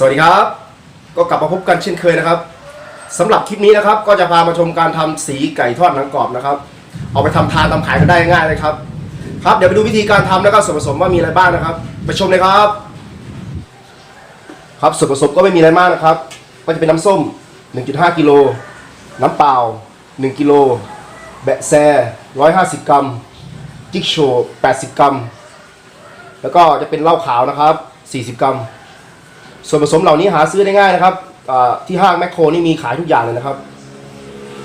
สวัสดีครับ ก็กลับมาพบกันเช่นเคยนะครับสำหรับคลิปนี้นะครับ ก็จะพามาชมการทำสีไก่ทอดหนังกรอบนะครับ เอาไปทำทานทำขายกันได้ง่ายเลยครับ ครับเดี๋ยวไปดูวิธีการทำแล้วก็ส่วนผสมว่ามีอะไรบ้างนะครับ ไปชมเลยครับ ครับส่วนผสมก็ไม่มีอะไรมากนะครับ ก็จะเป็นน้ำส้ม 1.5 กิโลน้ำเปล่า 1 กิโล แบะแซ 150 กรัม จิ๊กโช 80 กรัม แล้วก็จะเป็นเหล้าขาวนะครับ 40 กรัม ส่วนผสมเหล่านี้หาซื้อได้ง่ายนะครับที่ห้างแมคโครนี่มีขายทุกอย่างเลยนะครับ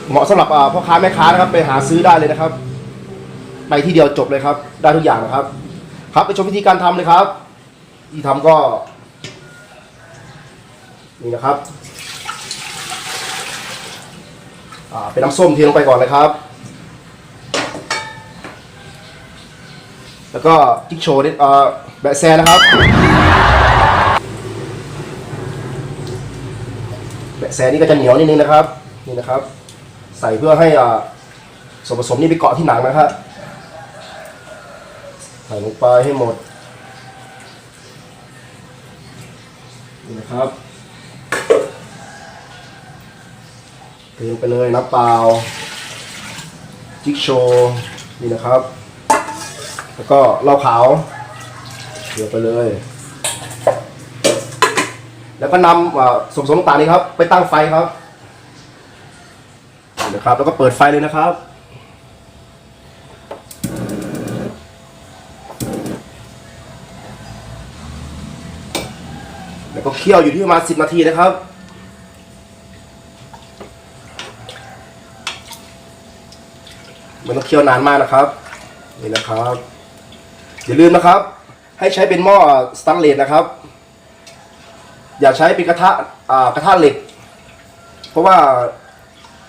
เหมาะสำหรับพ่อค้าแม่ค้านะครับไปหาซื้อได้เลยนะครับ ไปที่เดียวจบเลยครับ ได้ทุกอย่างนะครับ ครับไปชมวิธีการทำเลยครับ ที่ทำก็ นี่นะครับเป็นน้ำส้มเทลงไปก่อนเลยครับ แล้วก็จิ๊กโชว์นิดเอ่อแบะแซนะครับ แบะแซนี่ก็จะเหนียวนิดนึงนะครับ นี่นะครับ ใส่เพื่อให้อ่าส่วนผสมนี่ไปเกาะที่หนังนะครับใส่ลงไปให้หมดนี่นะครับเทลงไปเลยน้ำเปล่าจิ๊กโชว์นี่นะครับ แล้วก็เหล้าขาวเดี๋ยวไปเลย แล้วก็นำอ่าส่วนผสมต่างๆนี้ครับ ไปตั้งไฟครับนี่นะครับ แล้วก็เปิดไฟเลยนะครับ แล้วก็เคี่ยวอยู่ที่ประมาณ10 นาทีนะครับมันต้องเคี่ยวนานมากนะครับนี่นะครับ อย่าลืมนะครับ ให้ใช้เป็นหม้อสแตนเลสนะครับ อย่าใช้เป็นกระทะอ่ากระทะเหล็ก เพราะว่า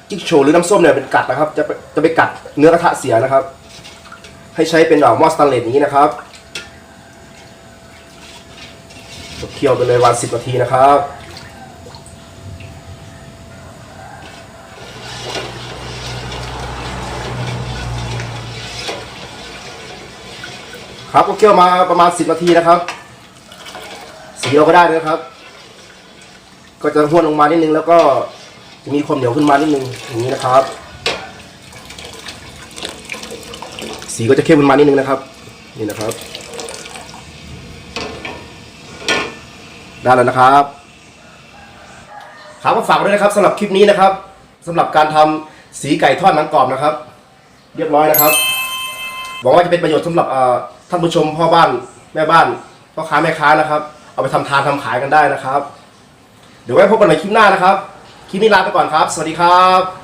จิ๊กโชหรือน้ำส้มเนี่ยเป็นกัดนะครับ จะไปจะไปกัดเนื้อกระทะเสียนะครับ ให้ใช้เป็นหม้อสแตนเลสอย่างนี้นะครับเคี่ยวไปเลยวันสิบนาทีนะครับครับก็เคี่ยวมาประมาณ 10 นาทีนะครับ สีเราก็ได้เลยนะครับ ก็จะห้วนลงมานิดนึง แล้วก็จะมีความเหนียวขึ้นมานิดนึงอย่างนี้นะครับ สีก็จะเข้มขึ้นมานิดนึงนะครับ นี่นะครับ ได้แล้วนะครับครับก็ฝากด้วยนะครับสำหรับคลิปนี้นะครับสำหรับการทำสีไก่ทอดหนังกรอบนะครับ เรียบร้อยนะครับหวังว่าจะเป็นประโยชน์สำหรับท่านผู้ชมพ่อบ้านแม่บ้านพ่อค้าแม่ค้านะครับ เอาไปทำทานทำขายกันได้นะครับ เดี๋ยวไว้พบกันในคลิปหน้านะครับ คลิปนี้ลาไปก่อนครับ สวัสดีครับ